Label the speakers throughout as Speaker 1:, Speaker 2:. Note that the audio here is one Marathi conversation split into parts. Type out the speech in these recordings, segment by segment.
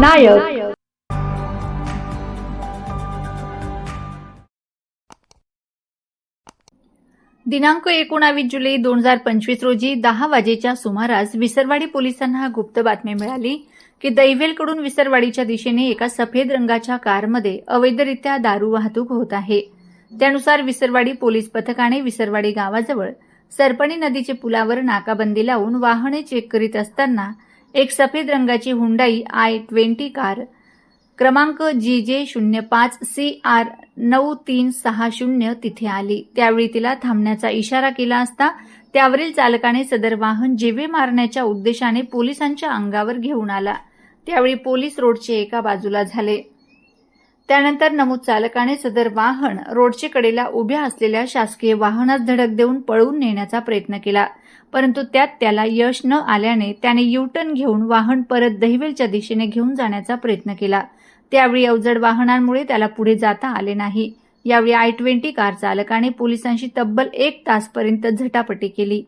Speaker 1: नायक.
Speaker 2: दिनांक एकोणावीस जुलै दोन हजार पंचवीस रोजी दहा वाजेच्या सुमारास विसरवाडी पोलिसांना गुप्त बातमी मिळाली की दैवेलकडून विसरवाडीच्या दिशेने एका सफेद रंगाच्या कारमध्ये अवैधरित्या दारू वाहतूक होत आहे. त्यानुसार विसरवाडी पोलीस पथकाने विसरवाडी गावाजवळ सरपणी नदीचे पुलावर नाकाबंदी लावून वाहने चेक करीत असताना एक सफेद रंगाची हुंडाई आय ट्वेंटी कार क्रमांक जी जे शून्य पाच सी आर नऊ तीन सहा शून्य तिथे आली. त्यावेळी तिला थांबण्याचा इशारा केला असता त्यावरील चालकाने सदर वाहन जिवे मारण्याच्या उद्देशाने पोलिसांच्या अंगावर घेऊन आला. त्यावेळी पोलीस रोडचे एका बाजूला झाले. त्यानंतर नमूद चालकाने सदर वाहन रोडचे कडेला उभ्या असलेल्या शासकीय वाहनात धडक देऊन पळवून नेण्याचा प्रयत्न केला. परंतु त्यात त्याला यश न आल्याने त्याने युटर्न घेऊन वाहन परत दहिवेलच्या दिशेने घेऊन जाण्याचा प्रयत्न केला. त्यावेळी अवजड वाहनांमुळे त्याला पुढे जाता आले नाही. यावेळी आय ट्वेंटी कार चालकाने पोलिसांशी तब्बल एक तासपर्यंत झटापटी केली.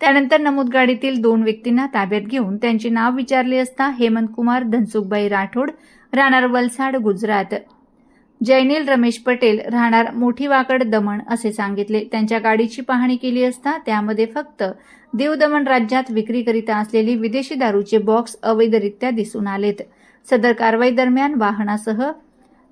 Speaker 2: त्यानंतर नमूद गाडीतील दोन व्यक्तींना ताब्यात घेऊन त्यांचे नाव विचारले असता हेमंत कुमार धनसुखबाई राठोड राहणार वलसाड गुजरात. जैनेल रमेश पटेल राहणार मोठी वाकड दमण असे सांगितले. त्यांच्या गाडीची पाहणी केली असता त्यामध्ये फक्त देव दमण राज्यात विक्रीकरिता असलेली विदेशी दारूचे बॉक्स अवैधरित्या दिसून आलेत. सदर कारवाई दरम्यान वाहनासह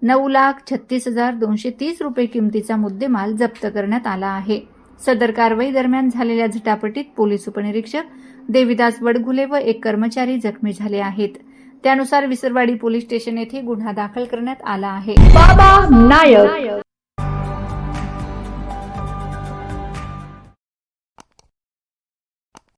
Speaker 2: नऊ लाख छत्तीस हजार दोनशे तीस रुपये किमतीचा मुद्देमाल जप्त करण्यात आला आहे. सदर कारवाई दरम्यान झालेल्या झटापटीत पोलीस उपनिरीक्षक देविदास वडघुले व एक कर्मचारी जखमी झाले आहेत. त्यानुसार विसरवाडी पोलीस स्टेशन येथे गुन्हा दाखल करण्यात आला आहे.
Speaker 1: बाबा नायक.